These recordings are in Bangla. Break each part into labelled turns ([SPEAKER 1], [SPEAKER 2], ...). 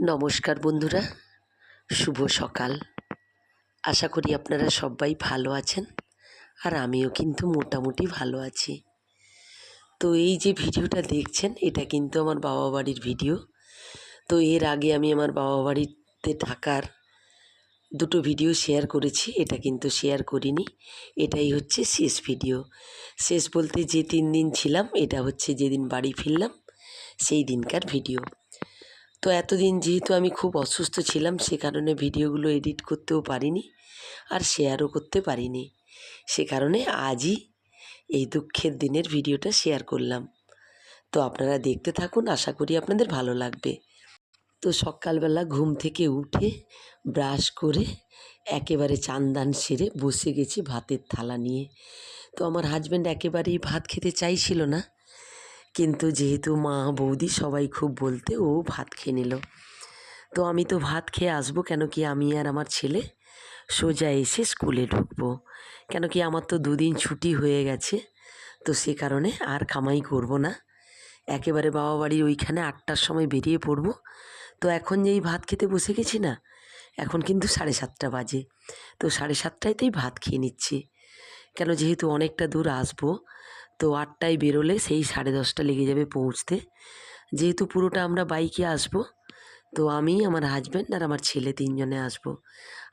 [SPEAKER 1] নমস্কার বন্ধুরা, শুভ সকাল। আশা করি আপনারা সবাই ভালো আছেন আর আমিও কিন্তু মোটামুটি ভালো আছি। তো এই যে ভিডিওটা দেখছেন, এটা কিন্তু আমার বাবা বাড়ির ভিডিও। তো এর আগে আমি আমার বাবা বাড়িতে থাকার দুটো ভিডিও শেয়ার করেছি, এটা কিন্তু শেয়ার করিনি। এটাই হচ্ছে শেষ ভিডিও। শেষ বলতে যে তিন দিন ছিলাম, এটা হচ্ছে যেদিন বাড়ি ফিরলাম, সেই দিনকার ভিডিও। তো এতদিন যেহেতু আমি খুব অসুস্থ ছিলাম, সে কারণে ভিডিওগুলো এডিট করতেও পারিনি আর শেয়ারও করতে পারিনি। সে কারণে আজই এই দুঃখের দিনের ভিডিওটা শেয়ার করলাম। তো আপনারা দেখতে থাকুন, আশা করি আপনাদের ভালো লাগবে। তো সকালবেলা ঘুম থেকে উঠে ব্রাশ করে একেবারে চান্দান সেরে বসে গেছি ভাতের থালা নিয়ে। তো আমার হাজব্যান্ড একেবারেই ভাত খেতে চাইছিল না। কিন্তু যেহেতু মা বৌদি সবাই খুব বলতে ও ভাত খেয়ে নিল। তো আমি তো ভাত খেয়ে আসব কেন কি আমি আর আমার ছেলে সোজা এসে স্কুলে ঢুকবো। কেন কি আমার তো দুদিন ছুটি হয়ে গেছে, তো সে কারণে আর কামাই করব না। একেবারে বাবা বাড়ির ওইখানে আটটার সময় বেরিয়ে পড়ব। তো এখন যেই ভাত খেতে বসে গেছি না, এখন কিন্তু সাড়ে সাতটা বাজে। তো সাড়ে সাতটায়তেই ভাত খেয়ে নিচ্ছি। কেন যেহেতু অনেকটা দূর আসব, তো আটটায় বেরোলে সেই সাড়ে দশটা লেগে যাবে পৌঁছতে। যেহেতু পুরোটা আমরা বাইকে আসব, তো আমি, আমার হাজব্যান্ড আর আমার ছেলে তিনজনে আসব।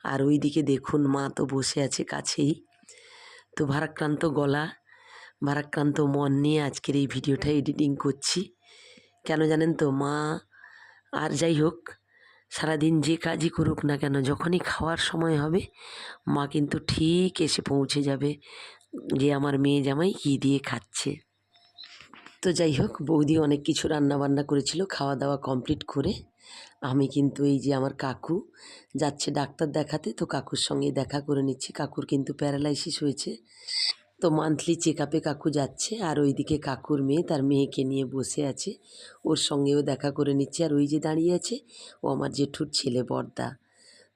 [SPEAKER 1] আর ওই দিকে দেখুন, মা তো বসে আছে কাছেই। তো ভারাক্রান্ত গলা, ভারাক্রান্ত মন নিয়ে আজকের এই ভিডিওটা এডিটিং করছি। কেন জানেন তো, মা, আর যাই হোক সারাদিন যে কাজই করুক না কেন, যখনই খাওয়ার সময় হবে, মা কিন্তু ঠিক এসে পৌঁছে যাবে যে আমার মেয়ে জামাই কী দিয়ে খাচ্ছে। তো যাই হোক, বৌদি অনেক কিছু রান্না বান্না করেছিল খাওয়া দাওয়া কমপ্লিট করে আমি কিন্তু এই যে আমার কাকু যাচ্ছে ডাক্তার দেখাতে, তো কাকুর সঙ্গে দেখা করে নিচ্ছি। কাকুর কিন্তু প্যারালাইসিস হয়েছে। তো মান্থলি চেক আপে কাকু যাচ্ছে আর ওইদিকে কাকুর মেয়ে তার মেয়েকে নিয়ে বসে আছে। ওর সঙ্গেও দেখা করে নিচ্ছে আর ওই যে দাঁড়িয়ে আছে, ও আমার জেঠুর ছেলে বর্দা।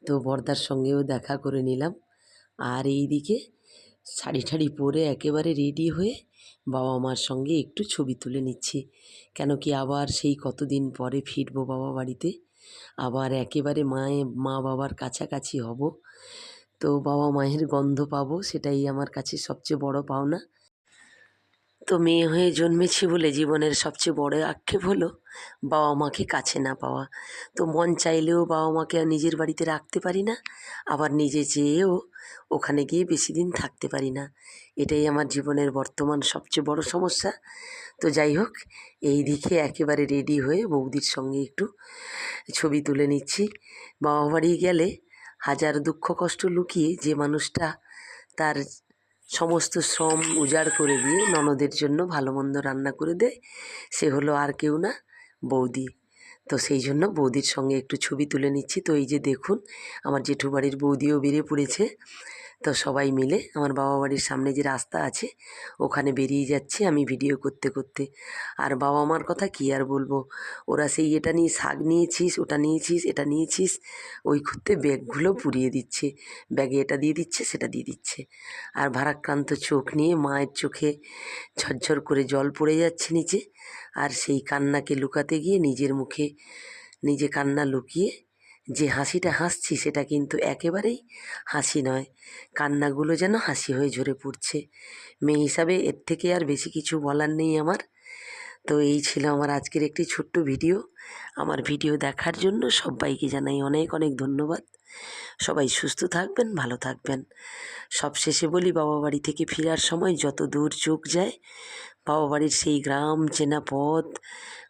[SPEAKER 1] তো বর্দার সঙ্গেও দেখা করে নিলাম। আর এইদিকে শাড়ি ঠাড়ি পরে একেবারে রেডি হয়ে বাবা মার সঙ্গে একটু ছবি তুলে নিচ্ছি। কেন কি আবার সেই কতদিন পরে ফিরবো বাবা বাড়িতে? আবার একেবারে মায়ে, মা বাবার কাছাকাছি হব। তো বাবা মায়ের গন্ধ পাবো সেটাই আমার কাছে সবচেয়ে বড় পাওনা। তো মেয়ে হয়ে জন্মেছি বলে জীবনের সবচেয়ে বড় আক্ষেপ হলো বাবা মাকে কাছে না পাওয়া। তো মন চাইলেও বাবা মাকে আর নিজের বাড়িতে রাখতে পারি না, আবার নিজে চেয়েও ওখানে গিয়ে বেশি দিন থাকতে পারি না। এটাই আমার জীবনের বর্তমান সবচেয়ে বড় সমস্যা। তো যাই হোক, এই দিকে একেবারে রেডি হয়ে বৌদির সঙ্গে একটু ছবি তুলে নিচ্ছি। বাবা বাড়ি গেলে হাজার দুঃখ কষ্ট লুকিয়ে যে মানুষটা তার সমস্ত শ্রম উজাড় করে দিয়ে ননদের জন্য ভালো মন্দ রান্না করে দেয়, সে হলো আর কেউ না, বৌদি। তো সেই জন্য বৌদির সঙ্গে একটু ছবি তুলে নিচ্ছি। তো এই যে দেখুন, আমার জেঠু বাড়ির বৌদিও বেরিয়ে পড়েছে। তো সবাই মিলে আমার বাবা বাড়ির সামনে যে রাস্তা আছে, ওখানে বেরিয়ে যাচ্ছে আমি ভিডিও করতে করতে। আর বাবা মার কথা কী আর বলব? ওরা সেই এটা নিয়ে শাক নিয়েছিস, ওটা নিয়েছিস, এটা নিয়েছিস, ওই করতে ব্যাগগুলো পুড়িয়ে দিচ্ছে। ব্যাগে এটা দিয়ে দিচ্ছে, সেটা দিয়ে দিচ্ছে। আর ভারাক্রান্ত চোখ নিয়ে মায়ের চোখে ঝরঝর করে জল পড়ে যাচ্ছে নিচে। আর সেই কান্নাকে লুকাতে গিয়ে নিজের মুখে, নিজে কান্না লুকিয়ে যে হাসিটা হাসছি সেটা কিন্তু একেবারেই হাসি নয়। কান্নাগুলো যেন হাসি হয়ে ঝরে পড়ছে। মেয়ে হিসাবে এর থেকে আর বেশি কিছু বলার নেই আমার। তো এই ছিল আমার আজকের একটি ছোট্ট ভিডিও। আমার ভিডিও দেখার জন্য সবাইকে জানাই অনেক অনেক ধন্যবাদ। সবাই সুস্থ থাকবেন, ভালো থাকবেন। সব শেষে বলি, বাবা বাড়ি থেকে ফেরার সময় যত দূর চোখ যায়, বাবা বাড়ির সেই গ্রাম চেনা পথ,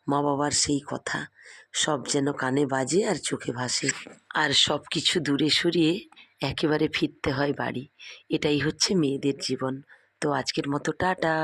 [SPEAKER 1] মা বাবার সেই কথা। সব যেন কানে বাজে আর চোখে ভাসে। আর সব কিছু দূরে সরিয়ে একেবারে ফিরতে হয় বাড়ি। এটাই হচ্ছে মেয়েদের জীবন। তো আজকের মতো টাটা।